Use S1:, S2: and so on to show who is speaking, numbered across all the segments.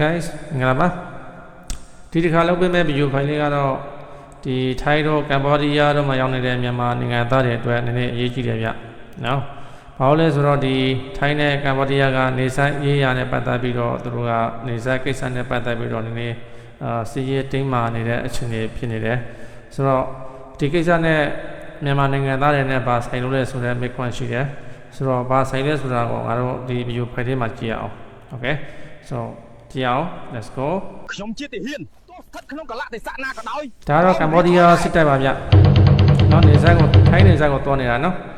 S1: guys ငါပါဒီတစ်ခါလုပ်ပေးမဲ့ဗီဒီယိုဖိုင်လေးကတော့ဒီထိုင်းတို့ကမ်ဘောဒီးယားတို့မှာရောက်နေတဲ့မြန်မာနိုင်ငံသားတွေအတွက်နည်းနည်းအရေးကြီးတယ်ဗျနော်ဘာလို့လဲဆိုတော့ဒီထိုင်းနဲ့ကမ်ဘောဒီးယားကနေဆိုင်ရေးရာနဲ့ပတ်သက်ပြီးတော့သူတို့ကနေဆိုင်ကိစ္စနဲ့ပတ်သက်ပြီးတော့နည်းနည်းအာစီရေးတင်းမာနေတဲ့အခြေအနေဖြစ်နေတယ်ဆိုတော့ဒီကိစ္စနဲ့မြန်မာနိုင်ငံသားတွေနဲ့ဗာဆိုင်လို့လဲဆိုတဲ့ make one ရှိတယ်ဆိုတော့ဗာဆိုင်လဲဆိုတာကိုငါတို့ဒီဗီဒီယိုဖိုင်လေးမှာကြည့်ရအောင် okay so ကြည့်အော င် let's go
S2: ខ្ញុំជាទាហានទោះស្ថិតក្នុងកលៈទេសៈណាក៏ដោយ
S1: ဒါကတော့ကမ္ဘောဒီးယားစစ်တပ်ပါဗျ။နော်နေဆိုင်ကိုထိုင်းနေဆိုင်ကိုတွန်းနေတာနော်။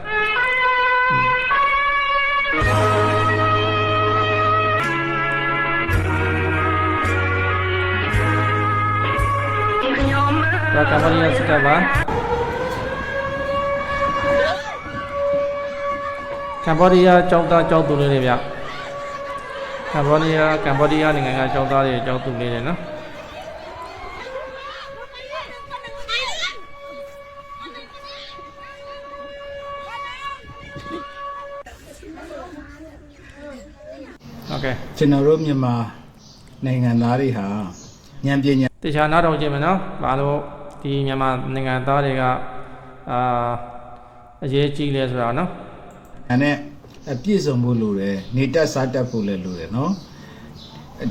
S1: ဒါကမ္ဘောဒီးယားစစ်တပ်ပါကမ္ဘောဒီးယားကျောင်းသားကျောင်းသူလေးတွေဗျ ကမ္ဘောဒီးယားကမ္ဘောဒီးယားနိုင်ငံကကျောင်းသားတွေကျောင်းသူလေးတွေနော် โอเค
S3: ကျွန်တော်တို့မြန်မာနိုင်ငံသားတွေဟာဉာဏ်ပညာ
S1: တခြားနားထောင်ကြည့်မယ်နော်ဘာလို့ဒီမြန်မာနိုင်ငံသားတွေကအာအရေးကြီးလဲဆိုတာနော်
S3: နဲ့အ ပြည့်စုံဖို့လိုတယ်နေတက်စားတက်ဖို့လည်းလိုတယ်နော်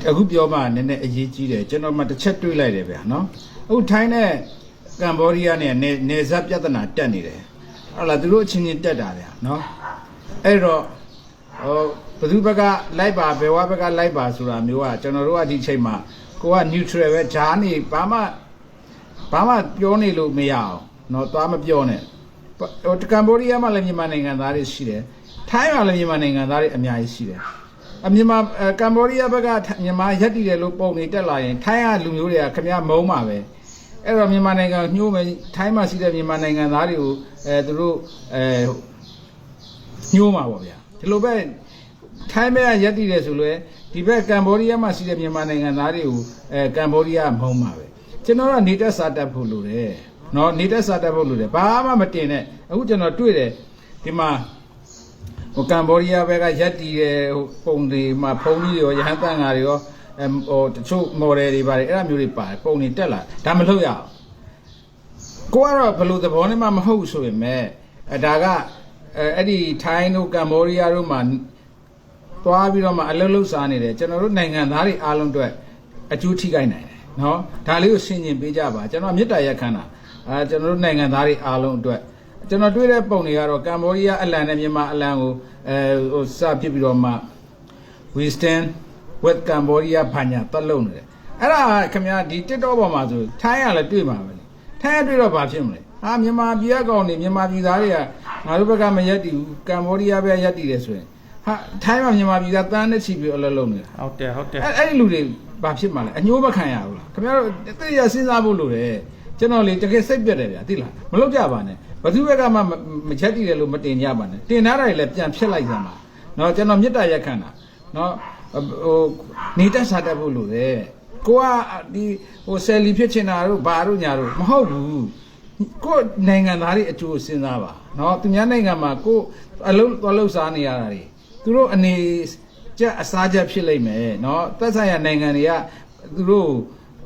S3: အခုပြောမှနည်းနည်းအရေးကြီးတယ်ကျွန်တော်မှတစ်ချက်တွေးလိုက်တယ်ဗျာနော်အခုထိုင်းနဲ့ကမ္ဘောဒီးယားနဲ့နေနေဇက်ပြဿနာတက်နေတယ်ဟုတ်လားသူတို့အချင်းချင်းတက်တာဗျာနော်အဲ့တော့ဟိုဘယ်သူဘက်ကလိုက်ပါဘယ်ဝဘက်ကလိုက်ပါဆိုတာမျိုးကကျွန်တော်တို့ကဒီချိန်မှာကိုက neutral ပဲဂျားနေဘာမှ ဘာမှပြောနေလို့မရအောင်เนาะသွားမပြောနဲ့ဟိုကမ်ဘောဒီးယားမှာလည်းမြန်မာနိုင်ငံသားတွေရှိတယ် ထိုင်းမှာလည်းမြန်မာနိုင်ငံသားတွေအများကြီးရှိတယ်အမြန်မာကမ္ဘောဒီးယားဘက်ကမြန်မာရက်တည်တယ်လို့ပုံနေတက်လာရင်ထိုင်းကလူမျိုးတွေကခင်ဗျားမုန်းပါပဲအဲ့တော့မြန်မာနိုင်ငံညှို့မယ်ထိုင်းမှာရှိတဲ့မြန်မာနိုင်ငံသားတွေကိုအဲသူတို့အဲညှို့မှာပေါ့ဗျာဒီလိုပဲထိုင်းဘက်ကရက်တည်တယ်ဆိုလဲဒီဘက်ကမ္ဘောဒီးယားမှာရှိတဲ့မြန်မာနိုင်ငံသားတွေကိုအဲကမ္ဘောဒီးယားမုန်းပါပဲကျွန်တော်ကနေတက်စာတက်ဖို့လိုတယ်နော်နေတက်စာတက်ဖို့လိုတယ်ဘာမှမတင်နဲ့အခုကျွန်တော်တွေ့တယ်ဒီမှာ ဟိုကမ်ဘောဒီးယားဘက်ကရက်တီတဲ့ဟိုပုံတွေမှာဖုန်းကြီးတွေရောရဟန်းတန်ဃာတွေရောအမ်ဟိုတချို့ model တွေပါတယ်အဲ့ဒါမျိုးတွေပါတယ်ပုံတွေတက်လာဒါမလုပ်ရအောင်ကိုကတော့ဘယ်လိုသဘောနဲ့မှမဟုတ်ဆိုရင်မဲ့အဲဒါကအဲအဲ့ဒီထိုင်းတို့ကမ်ဘောဒီးယားတို့မှာသွားပြီးတော့မှအလုပ်လုပ်စားနေတယ်ကျွန်တော်တို့နိုင်ငံသားတွေအားလုံးအတွက်အကျိုးထိခိုက်နိုင်တယ်နော်ဒါလေးကိုဆင်ញင်ပေးကြပါကျွန်တော်မေတ္တာရက်ခမ်းတာအာကျွန်တော်တို့နိုင်ငံသားတွေအားလုံးအတွက် ကျွန်တော်တွေ့တဲ့ပုံတွေကတော့ကမ်ဘောဒီးယားအလံနဲ့မြန်မာအလံကိုအဲဟိုစဖြစ်ပြီးတော့မှ we stand with Cambodia ဘာညာတက်လုံးနေတယ်အဲ့ဒါခင်ဗျာဒီ TikTok ပေါ်မှာဆိုထိုင်းရလည်းတွေ့မှာပဲလေထိုင်းရတွေ့တော့ဘာဖြစ်မလဲဟာမြန်မာပြည်ကကောင်နေမြန်မာပြည်သားတွေကငါတို့ဘက်ကမရက်တည်ဘူးကမ်ဘောဒီးယားပဲရက်တည်တယ်ဆိုရင်ဟာထိုင်းမှာမြန်မာပြည်သားတန်းနဲ့ချီပြီးအလုပ်လုပ်နေတာ
S1: ဟုတ်တယ်ဟုတ်တယ်
S3: အဲ့အဲ့ဒီလူတွေဘာဖြစ်မှလဲအညိုးမခံရဘူးလားခင်ဗျားတို့တိရစဉ်းစားဖို့လိုတယ်ကျွန်တော်လေတကယ်စိတ်ပြတ်တယ်ဗျာသိလားမလုပ်ကြပါနဲ့ ဘသူဘက်ကမှမချက်တည်တယ်လို့မတင်ကြပါနဲ့တင်ထားတာတွေလည်းပြန်ဖြစ်လိုက်စမ်းပါနော်ကျွန်တော်မေတ္တာရက်ခံတာနော်ဟိုနေတတ်စားတတ်ဖို့လိုတယ်ကိုကဒီဟိုဆယ်လီဖြစ်ချင်တာတို့ဘာတို့ညာတို့မဟုတ်ဘူးကိုနိုင်ငံသားတွေအကျိုးစဉ်းစားပါနော်သူများနိုင်ငံမှာကိုအလုံးသွားလှုပ်ရှားနေရတာတွေသူတို့အနေကြက်အစားကြက်ဖြစ်လိမ့်မယ်နော်သက်ဆိုင်ရာနိုင်ငံတွေကသူတို့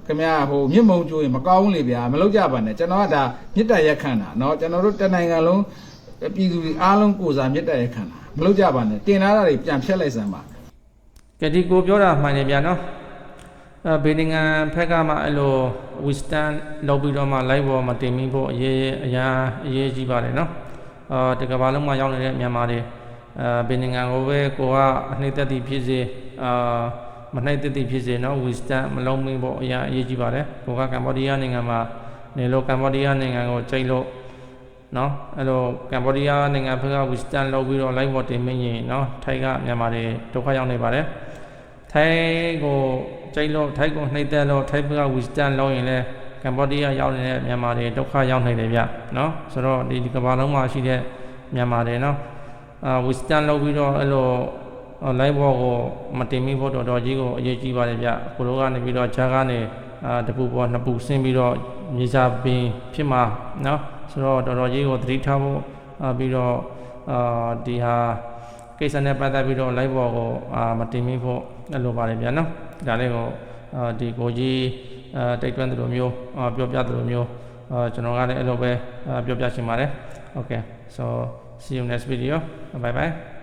S3: ခင်ဗျာဟိုမြင့်မုံကျိုးရင်မကောင်းဘူးလေဗျာမလုပ်ကြပါနဲ့ကျွန်တော်ကဒါမေတ္တာရက်ခံတာเนาะကျွန်တော်တို့တနိုင်ငံလုံးပြည်သူတွေအားလုံးကိုစားမေတ္တာရက်ခံတာမလုပ်ကြပါနဲ့တင်လာတာတွေပြန်ဖြတ်လိုက်စမ်းပါ
S1: ကဲဒီကိုပြောတာမှန်တယ်ဗျာနော်အဲဘေဒင်ငံဖက်ကမှအဲ့လို wisdom လောက်ပြီးတော့မှ live ပေါ်မှာတင်ပြီးဖို့အရေးအရာအရေးကြီးပါတယ်နော်အာတကဘာလုံးမှာရောက်နေတဲ့မြန်မာတွေအဲဘေဒင်ငံကိုပဲကိုကအနှိမ့်သက်သည်ဖြစ်စေအာ မနှိမ့်သက်သည်ဖြစ်စေနော် wisdom မလုံးမင်းဖို့အရာအရေးကြီးပါတယ်ကိုကကမ္ဘောဒီးယားနိုင်ငံမှာနေလို့ကမ္ဘောဒီးယားနိုင်ငံကိုကြိတ်လို့နော်အဲ့တော့ကမ်ဘောဒီးယားနိုင်ငံဘက်က wisdom လောက်ပြီးတော့ live vote တင်မင်းရင်နော်ထိုင်းကမြန်မာတွေဒုက္ခရောက်နေပါတယ်ထိုင်းကိုကြိတ်လို့ထိုင်းကိုနှိမ့်သက်လို့ထိုင်းဘက်က wisdom လောက်ရင်လည်းကမ်ဘောဒီးယားရောက်နေတဲ့မြန်မာတွေဒုက္ခရောက်နေတယ်ဗျနော်ဆိုတော့ဒီဒီကမ္ဘာလုံးမှာရှိတဲ့မြန်မာတွေနော်အာ wisdom လောက်ပြီးတော့အဲ့လို live vote ကိုမတင်မိဖို့တော်တော်ကြီးကိုအရေးကြီးပါတယ်ဗျကိုလိုကနေပြီးတော့ဂျာကနေအာတပူပေါ်နှစ်ပူဆင်းပြီးတော့မြေစာပင်ဖြစ်မှာနော်ဆိုတော့တော်တော်ကြီးကိုသတိထားဖို့အာပြီးတော့အာဒီဟာကိစ္စနဲ့ပတ်သက်ပြီးတော့ live ပေါ်ကိုအာမတင်မိဖို့အဲ့လိုပါတယ်ဗျာနော်ဒါလေးကိုအာဒီကိုကြီးအာတိတ်တွန်းသလိုမျိုးအာပြောပြသလိုမျိုးအာကျွန်တော်ကလည်းအဲ့လိုပဲအာပြောပြချင်ပါတယ် okay so see you next video bye bye